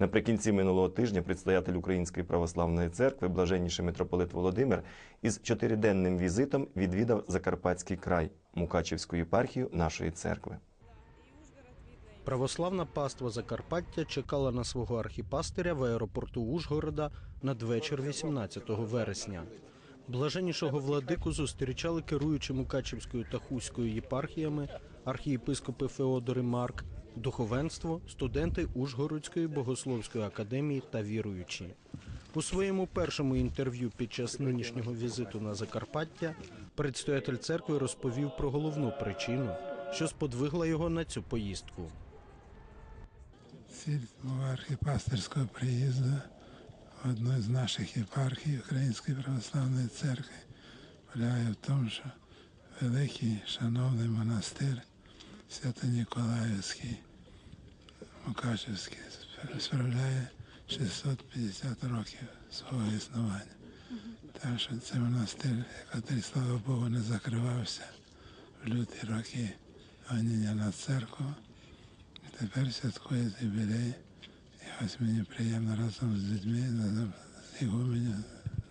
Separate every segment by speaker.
Speaker 1: Наприкінці минулого тижня предстоятель Української православної церкви, блаженніший митрополит Володимир, із чотириденним візитом відвідав Закарпатський край Мукачівську єпархію нашої церкви.
Speaker 2: Православна паства Закарпаття чекала на свого архіпастиря в аеропорту Ужгорода надвечір 18 вересня. Блаженнішого владику зустрічали керуючи Мукачівською та Хуською єпархіями, архієпископи Феодор і Марк, духовенство, студенти Ужгородської богословської академії та віруючі. У своєму першому інтерв'ю під час нинішнього візиту на Закарпаття предстоятель церкви розповів про головну причину, що сподвигла його на цю поїздку.
Speaker 3: Ціль мого архіпастерського приїзду в одну з наших єпархій Української православної церкви полягає в тому, що великий шановний монастир Свято-Ніколаївський, Мукачевський, справляє 650 років свого існування. Так що це монастир, який, слава Богу, не закривався в люті роки гоніння на церкву. І тепер святкує юбілей. І ось мені приємно разом з людьми, з ігуменем,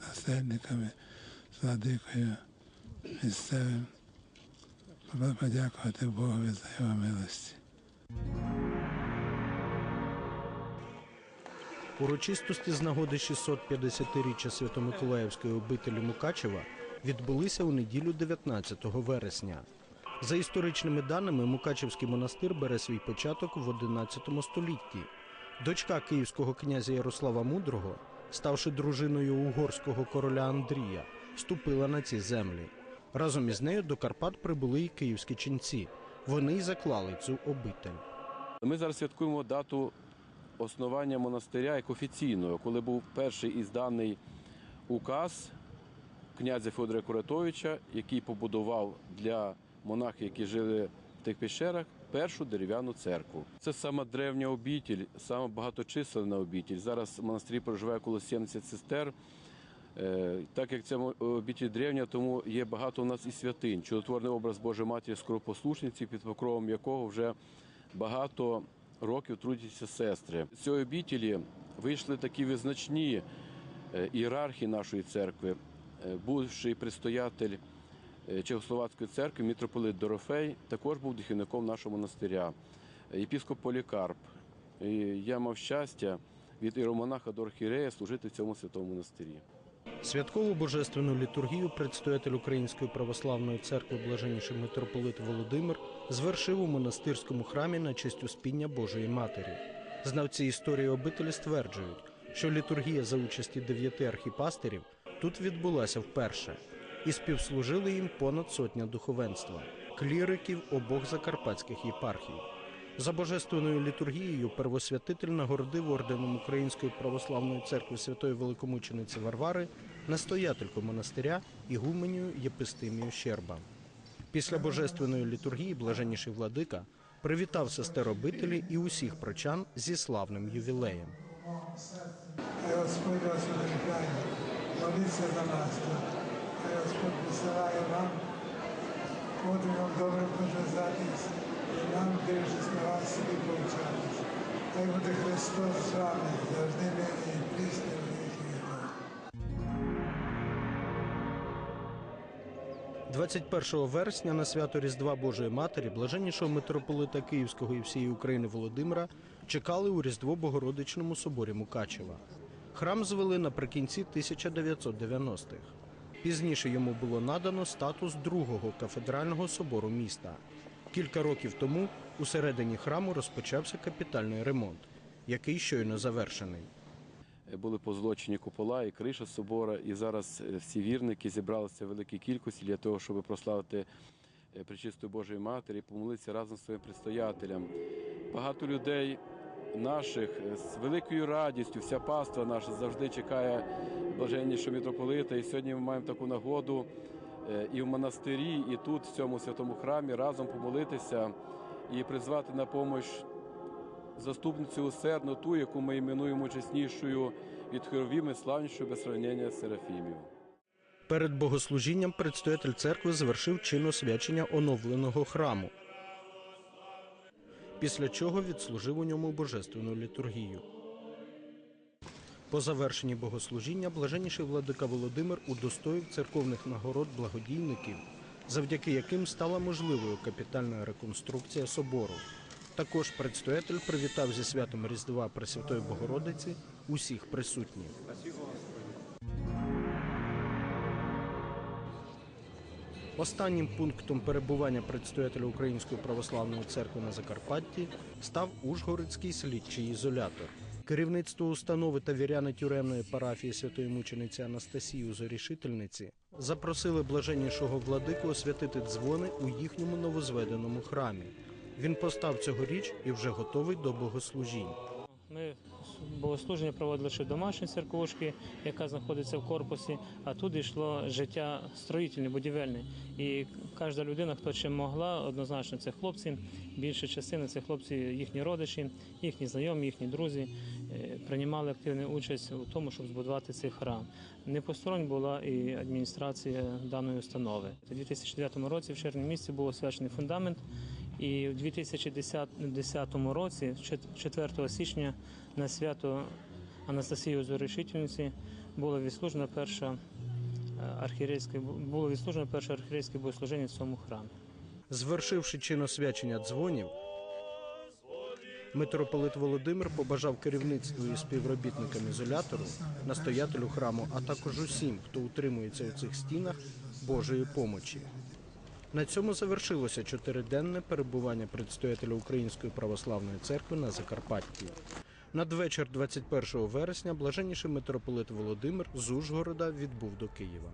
Speaker 3: насельниками, з владикою місцевим. Подякувати Богові за його милості.
Speaker 2: Урочистості з нагоди 650-річчя Свято-Миколаївської обителі Мукачева відбулися у неділю 19 вересня. За історичними даними, Мукачевський монастир бере свій початок в 11 столітті. Дочка київського князя Ярослава Мудрого, ставши дружиною угорського короля Андрія, ступила на ці землі. Разом із нею до Карпат прибули й київські ченці. Вони й заклали цю обитель.
Speaker 4: Ми зараз святкуємо дату основання монастиря як офіційного, коли був перший ізданий указ князя Федора Куратовича, який побудував для монахів, які жили в тих пещерах, першу дерев'яну церкву. Це сама древня обітіль, сама багаточисленна обітіль. Зараз в монастирі проживає коло 70 сестер. Е, Так як ця обітіль древня, тому є багато у нас і святинь. Чудотворний образ Божої Матері скоропослушниці, під покровом якого вже багато років трудяться сестри. З цієї обітілі вийшли такі визначні е, ієрархи нашої церкви, Е, бувший предстоятель е, Чехословацької церкви, митрополит Дорофей, також був духівником нашого монастиря, єпіскоп Полікарп. І я мав щастя від іеромонаха до архієрея служити в цьому святому монастирі.
Speaker 2: Святкову божественну літургію предстоятель Української православної церкви блаженніший митрополит Володимир звершив у монастирському храмі на честь успіння Божої Матері. Знавці історії обителі стверджують, що літургія за участі дев'яти архіпастерів тут відбулася вперше, і співслужили їм понад сотня духовенства, кліриків обох закарпатських єпархій. За божественною літургією первосвятитель нагородив орденом Української православної церкви святої великомучениці Варвари настоятельку монастиря Ігуменію Єпистимію Щерба. Після божественної літургії блаженніший владика привітав сестер обителі і усіх прочан зі славним ювілеєм.
Speaker 3: Господь вас укріпляє, моліться за нас. Господь посилає вам подвигом добре подвизатись і нам, дивлячись на вас, собі повчатись. Хай буде Христос з завжди нині і в віки віков.
Speaker 2: 21 вересня на свято Різдва Божої Матері блаженнішого митрополита Київського і всієї України Володимира чекали у Різдво Богородичному соборі Мукачева. Храм звели наприкінці 1990-х. Пізніше йому було надано статус другого кафедрального собору міста. Кілька років тому у середині храму розпочався капітальний ремонт, який щойно завершений.
Speaker 4: Були позолочені купола і криша собора, і зараз е, всі вірники зібралися в великій кількості для того, щоб прославити е, Пречисту Божої Матері, і помолитися разом з своїм предстоятелем. Багато людей наших е, з великою радістю, вся паства наша завжди чекає блаженнішого митрополита. І сьогодні ми маємо таку нагоду і в монастирі, і тут, в цьому святому храмі, разом помолитися і призвати на помощь заступницю усердну ту, яку ми іменуємо чеснішою від Херовіми, славнішою без сравнення Серафімів.
Speaker 2: Перед богослужінням предстоятель церкви завершив чин освячення оновленого храму, після чого відслужив у ньому божественну літургію. По завершенні богослужіння блаженніший владика Володимир удостоїв церковних нагород благодійників, завдяки яким стала можливою капітальна реконструкція собору. Також предстоятель привітав зі святом Різдва Пресвятої Богородиці усіх присутніх. Останнім пунктом перебування предстоятеля Української православної церкви на Закарпатті став Ужгородський слідчий ізолятор. Керівництво установи та віряни тюремної парафії святої мучениці Анастасії Зорішительниці запросили блаженнішого владику освятити дзвони у їхньому новозведеному храмі. Він постав цьогоріч і вже готовий до богослужінь.
Speaker 5: Ми богослуження проводили ще в домашній церквушці, яка знаходиться в корпусі, а тут йшло життя строїтельне, будівельне. І кожна людина, хто чим могла, однозначно це хлопці. Більша частина це хлопці, їхні родичі, їхні знайомі, їхні друзі е, приймали активну участь у тому, щоб збудувати цей храм. Не посторонь була і адміністрація даної установи. У 2009 році, в червні місяці, був освячений фундамент. І в 2010 році, чет- 4 січня, на свято Анастасії Зорішительниці було відслужено перше е, архієрейське було відслужено перше архієрейське богослужіння в цьому храмі.
Speaker 2: Звершивши чин освячення дзвонів, митрополит Володимир побажав керівництву і співробітникам ізолятору, настоятелю храму, а також усім, хто утримується у цих стінах, Божої помочі. На цьому завершилося чотириденне перебування предстоятеля Української православної церкви на Закарпатті. Надвечір 21 вересня блаженніший митрополит Володимир з Ужгорода відбув до Києва.